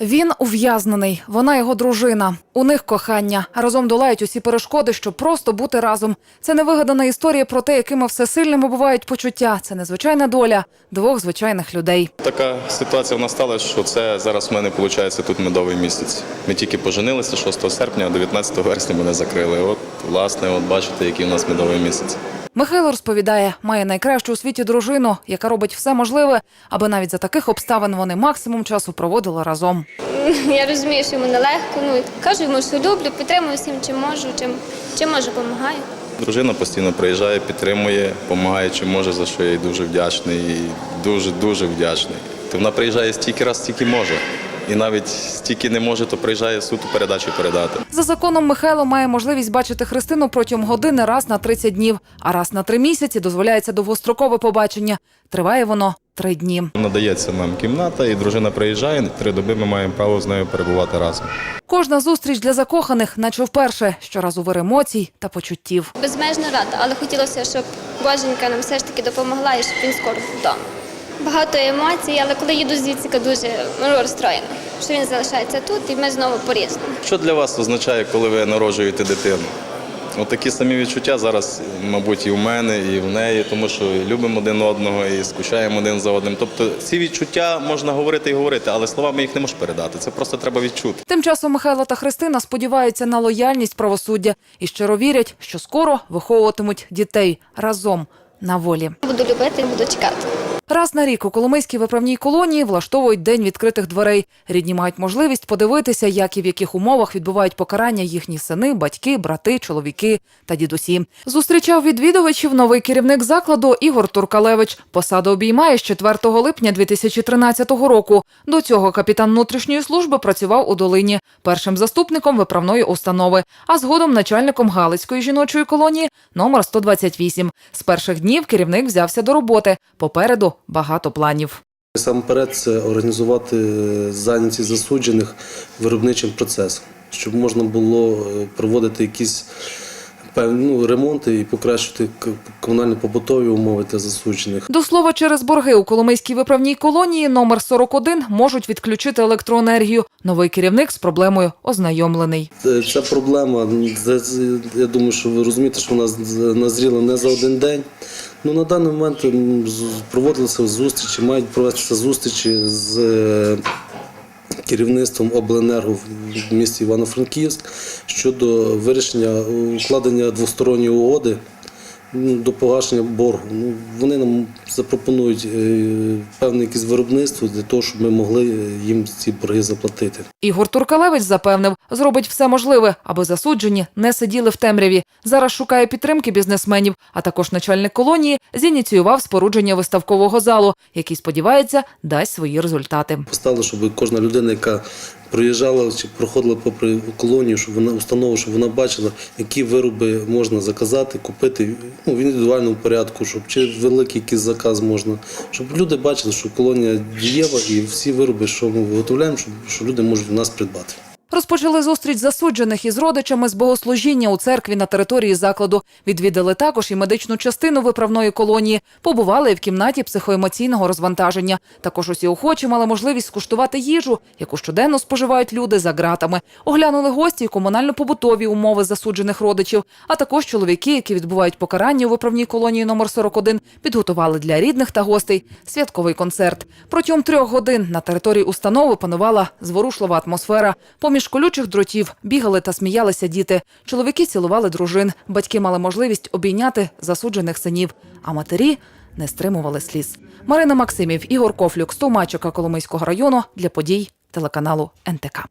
Він ув'язнений, вона його дружина. У них кохання. Разом долають усі перешкоди, щоб просто бути разом. Це не вигадана історія про те, якими всесильними бувають почуття. Це незвичайна доля двох звичайних людей. Така ситуація в нас сталася, що це зараз в мене виходить тут медовий місяць. Ми тільки поженилися 6 серпня, а 19 вересня мене закрили. От, власне, от бачите, який у нас медовий місяць. Михайло розповідає, має найкращу у світі дружину, яка робить все можливе, аби навіть за таких обставин вони максимум часу проводили разом. Я розумію, що йому нелегко. Ну кажу йому, що люблю, підтримую всім, чим можу, чим, чим можу, допомагаю. Дружина постійно приїжджає, підтримує, допомагає, чим може, за що я їй дуже вдячний і дуже-дуже вдячний. То вона приїжджає стільки раз, стільки може. І навіть стільки не може, то приїжджає суто передачу передати. За законом Михайло має можливість бачити Христину протягом години раз на 30 днів, а раз на три місяці дозволяється довгострокове побачення. Триває воно три дні. Надається нам кімната, і дружина приїжджає. Три доби ми маємо право з нею перебувати разом. Кожна зустріч для закоханих, наче вперше, щоразу вир емоцій та почуттів. Безмежно рада, але хотілося, щоб Боженька нам все ж таки допомогла і щоб він скоро був вдома. Багато емоцій, але коли їду звідси, дуже ну, розстроєна, що він залишається тут і ми знову порізнемо. Що для вас означає, коли ви народжуєте дитину? От такі самі відчуття зараз, мабуть, і в мене, і в неї, тому що любимо один одного і скучаємо один за одним. Тобто ці відчуття можна говорити і говорити, але словами їх не можеш передати. Це просто треба відчути. Тим часом Михайло та Христина сподіваються на лояльність правосуддя і щиро вірять, що скоро виховуватимуть дітей разом на волі. Буду любити буду чекати. Раз на рік у Коломийській виправній колонії влаштовують день відкритих дверей. Рідні мають можливість подивитися, як і в яких умовах відбувають покарання їхні сини, батьки, брати, чоловіки та дідусі. Зустрічав відвідувачів новий керівник закладу Ігор Туркалевич. Посаду обіймає з 4 липня 2013 року. До цього капітан внутрішньої служби працював у долині, першим заступником виправної установи, а згодом начальником Галицької жіночої колонії номер 128. З перших днів керівник взявся до роботи. Попереду багато планів. Самперед це організувати зайнятість засуджених виробничим процесом, щоб можна було е, проводити якісь ну, ремонти і покращити к- комунально-побутові умови для засуджених. До слова, через борги у Коломийській виправній колонії номер 41 можуть відключити електроенергію. Новий керівник з проблемою ознайомлений. Ця проблема, я думаю, що ви розумієте, що вона назріла не за один день. Ну, на даний момент проводилися зустрічі, мають провестися зустрічі з е, керівництвом обленерго в місті Івано-Франківськ щодо вирішення укладення двосторонньої угоди до погашення боргу. Ну, вони нам запропонують е, певне якесь виробництво для того, щоб ми могли е, їм ці борги заплатити. Ігор Туркалевич запевнив, зробить все можливе, аби засуджені не сиділи в темряві. Зараз шукає підтримки бізнесменів, а також начальник колонії зініціював спорудження виставкового залу, який сподівається дасть свої результати. Поставили, щоб кожна людина, яка проїжджала чи проходила попри колонію, щоб вона установу, щоб вона бачила, які вироби можна заказати, купити ну, в індивідуальному порядку, щоб чи великий якийсь заказ можна, щоб люди бачили, що колонія дієва і всі вироби, що ми виготовляємо, щоб, що люди можуть у нас придбати. Розпочали зустріч засуджених із родичами з богослужіння у церкві на території закладу. Відвідали також і медичну частину виправної колонії. Побували і в кімнаті психоемоційного розвантаження. Також усі охочі мали можливість скуштувати їжу, яку щоденно споживають люди за ґратами. Оглянули гості і комунально-побутові умови засуджених родичів, а також чоловіки, які відбувають покарання у виправній колонії номер 41, підготували для рідних та гостей святковий концерт. Протягом трьох годин на території установи панувала зворушлива атмосфера. Поміж колючих дротів бігали та сміялися діти. Чоловіки цілували дружин. Батьки мали можливість обійняти засуджених синів, а матері не стримували сліз. Марина Максимів, Ігор Кофлюк, стомачука Коломийського району для подій телеканалу НТК.